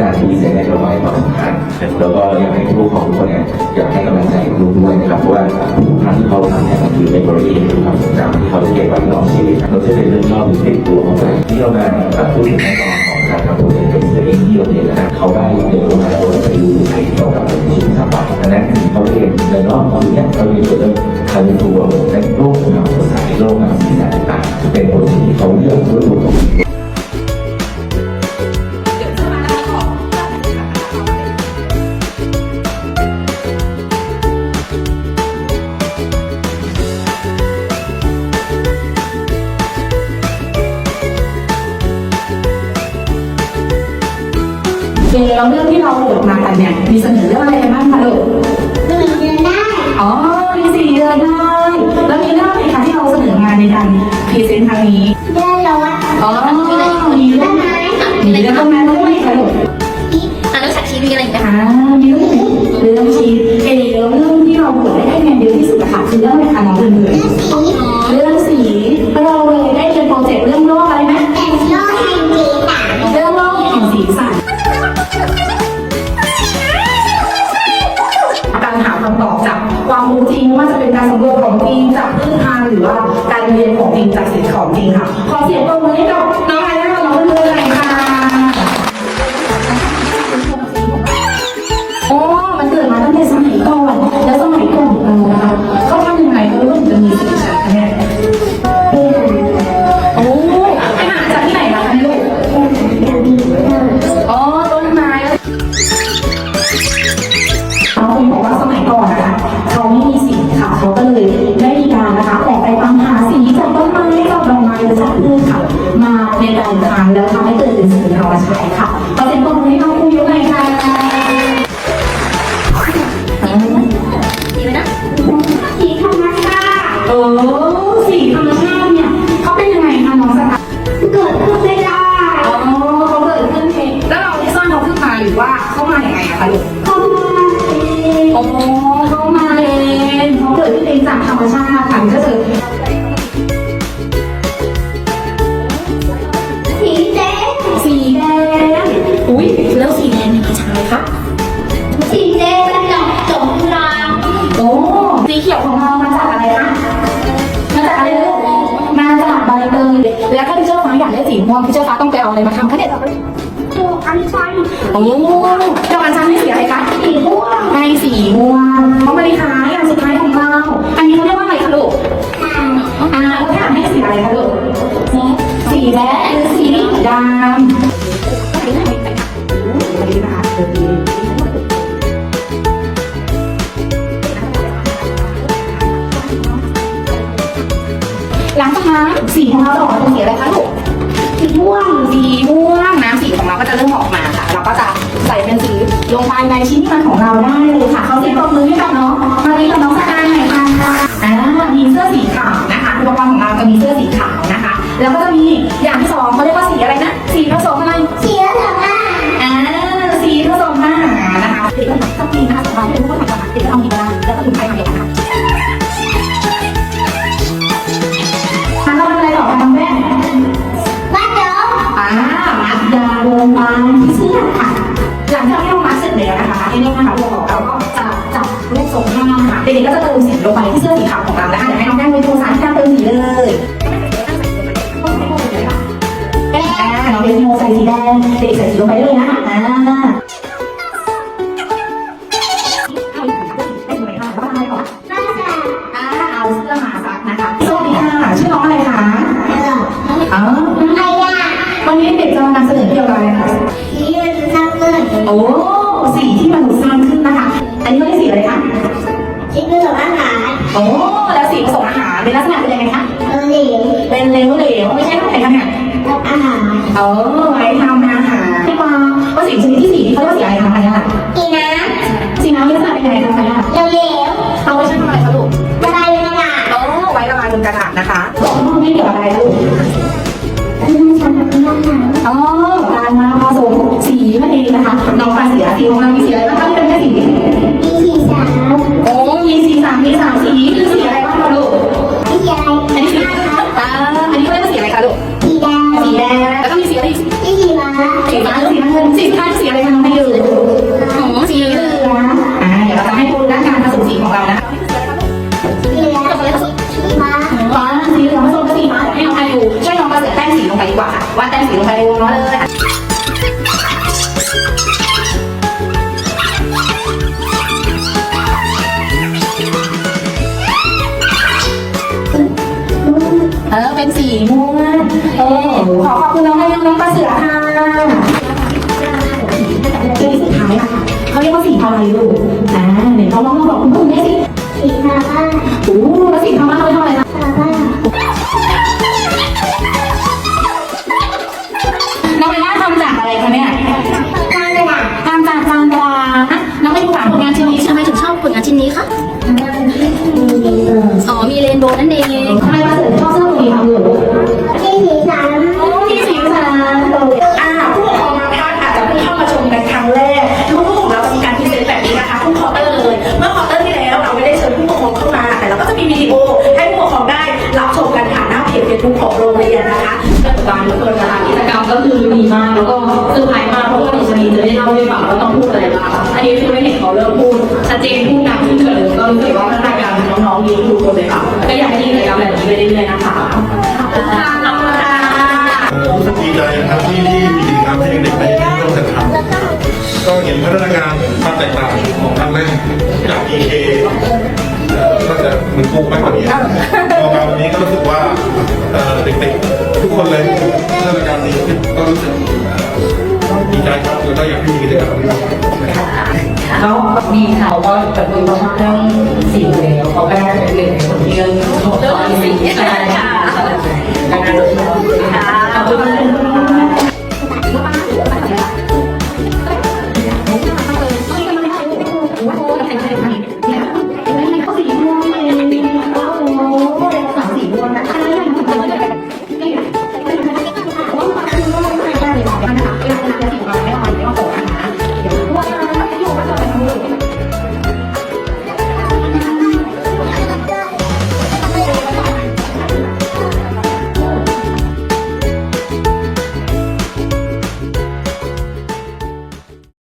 การที่เสียในระบายความสำคัญแล้วก็อยากให้ผู้ปกครองทุกคนเนี่ยอยากให้กำลังใจลูกด้วยนะครับเพราะว่าทุกครั้งที่เขาทำเนี่ยมันคือเป็นบริเวณความทรงจำที่เขาจะเก็บไว้ตลอดชีวิตเราจะได้เรื่องราวติดตัวเขาไปที่เรามาพูดถึงขั้นตอนของการทำโปรเจกต์เป็นตัวเองที่โรงเรียนะครับเขาได้เรียนรู้มาโดยไปดูในเกี่ยวกับชีวิตสถาปัตย์ดังนั้นเขาเรียนในรอบของเนี้ยเราเรียนเกี่ยวกับการเรียนรู้ในโลกงานภาษาโลกงานศิลปะต่างๆ เดี๋ยวเราเรื่องที่เราโหวตมากันเนี่ย มีเสนอเรื่องอะไรกันบ้างคะลูกหนึ่งเดือนได้อ๋อมีสี่เดือนได้แล้วมีเรื่องอะไรคะที่เราเสนองานในการพรีเซนต์ครั้งนี้เดือนรถอ๋อมีเรื่องมีเรื่องต้นไม้ด้วยค่ะลูกอ่านรู้จักชีมีอะไรอีกไหมอ่ามีเรื่อง ว่าการเรียนของจริงจากสิ่งของจริงค่ะ ขอเสียงปรบมือให้กับน้องไอและน้องเพื่อนๆหน่อยค่ะ โอ้เจ้าอันชันให้สีอะไรคะสีม่วงให้สีม่วงเพราะมาริคายอันสุดท้ายของเรา อันนี้เขาเรียกว่าอะไรคะลูกค่ะอ่าเขาถามให้สีอะไรคะลูกสีแดงหรือสีดำหลังจากนั้นสีของเราจะออกมาเป็นสีอะไรคะลูกสีม่วงสีม่วงน้ำสีของเราก็จะเริ่มออกมาค่ะเรา ก็จะใส่เป็นสีลงไปในชิ้นงานของเราได้เลยค่ะเขาเสียงปรบมือให้กับน้องมารีกับน้องสกายหน่อยค่ะอ่ามีเสื้อสีขาวนะคะอุปกรณ์ของเราจะมีเสื้อสีขาวนะคะ แล้วก็จะมีอย่างที่สองเขาเรียกว่าสีอะไรนะ สีผสมอะไรสีเหลืองอะอ่าสีผสมอาหารนะคะเด็กก็ต้องกินนะคะสบายเป็นผู้ทำอาหารเด็กก็ต้องกินนะแล้วก็ถึงใครทำเด็กนะคะทานเราทำอะไรต่อคะน้องแม่วัดเดิมอ่ามัดยาลงไป ขาวของเรานะคะเดี๋ยวให้น้องแป้งไปดูสารการเติมสีเลยอ่าน้องเบนโมใส่สีแดงเด็กใส่สีลงไปด้วยนะคะอ่าเอาอีกค่ะได้ไหมคะแล้วทำอะไรต่อน่าจะอ่าเอาเสื้อมาซักนะคะสวัสดีค่ะชื่อน้องอะไรคะเอออ๋ออะไรอะวันนี้เด็กจะมานำเสนอเกี่ยวกับอะไรคะสีมันน้ำเงินโอ้สีที่มนุษย์สร้างขึ้นนะคะ อันนี้เขาเรียกสีอะไรคะ สีเหลืองอาหารโอ้แล้วสีผสมอาหารเป็นลักษณะเป็นยังไงคะเออเหลวเป็นเหลวเหลวไม่ใช่ทำอะไรคะเนี่ยกับอาหารเออไว้ทำอาหารพี่ปาว่าสีชนิดที่สีเขาเรียกว่าสีอะไรคะเนี่ยสีน้สีน้ำมีลักษณะเป็นยังไงคะเนี่ยำเหลวเอาไว้ใช้ทำอะไรคะลูกๆละลายในกระดาษโอ้ไว้ละลายบนกระดาษนะคะบอกว่าไม่เกี่ยวกับอะไรลูก คะลูกสีแดงสีแดงแล้วก็มีสีอะไรอีกมีสีฟ้าสีฟ้าสีน้ำเงินสีฟ้าสีอะไรคะน้องไม่อยู่อ๋อสีเหลืองอ่าเดี๋ยวเราจะให้ดูด้านการผสมสีของเรานะคะสีเหลืองสีฟ้าฟ้าสีเหลืองผสมกับสีฟ้าให้น้องพายุช่วยน้องมาเสือแต้มสีลงไปดีกว่าค่ะวาดแต้มสีลงไปในวงล้อเลย เออเป็นสีม่วงเออขอขอบคุณน้องให้น้องปลาเสือค่ะเป็นสีขาวค่ะเขาเรียกว่าสีอะไรลูกอ่าเดี๋ยวน้องลองบอกคุณผู้ได้สิสีฟ้าบ้าโอ้แล้วสีขาวมาเขาเรียกอะไรนะฟ้าบ้าน้องเอล่าทำจากอะไรคะเนี่ยบ้าเลยอะทำจากจานปลาน้องไม่รู้ถามผลงานชิ้นนี้ใช่ทำไหมถึงชอบผลงานชิ้นนี้คะมีดีเลยอ๋อมีเรนโบว์นั่นเอง ก็คือดีมากแล้วก็เซอร์ไพรส์มากเพราะว่าดิฉันจะได้เล่าให้ฟังว่าต้องพูดอะไรบ้างอันนี้คือไม่เห็นเขาเริ่มพูดชัดเจนพูดหนักขึ้นเกินเลยก็รู้สึกว่าพัฒนาการน้องๆดีทุกคนเลยค่ะก็อยากให้มีกิจกรรมแบบนี้ไปเรื่อยๆนะคะขอบคุณค่ะขอบคุณค่ะรู้สึกดีใจครับที่ที่มีกิจกรรมให้เด็กๆได้ร่วมกันทำก็เห็นพัฒนาการความแตกต่างของครั้งแรกจาก EK เอ่อ ก็จะเหมือนกูมากกว่านี้พอมาวันนี้ก็รู้สึกว่าเอ่อเด็กๆทุกคนเลยพัฒนาการดีขึ้นก็รู้สึกเอ่อดีใจครับแล้วก็อยากให้มีกิจกรรมแบบนี้นะครับเขามีเขาก็แบบมีความเรื่องสีแล้วเขาก็น่าจะเป็นหนึ่งในคนที่เรื่องของสีใช่ค่ะ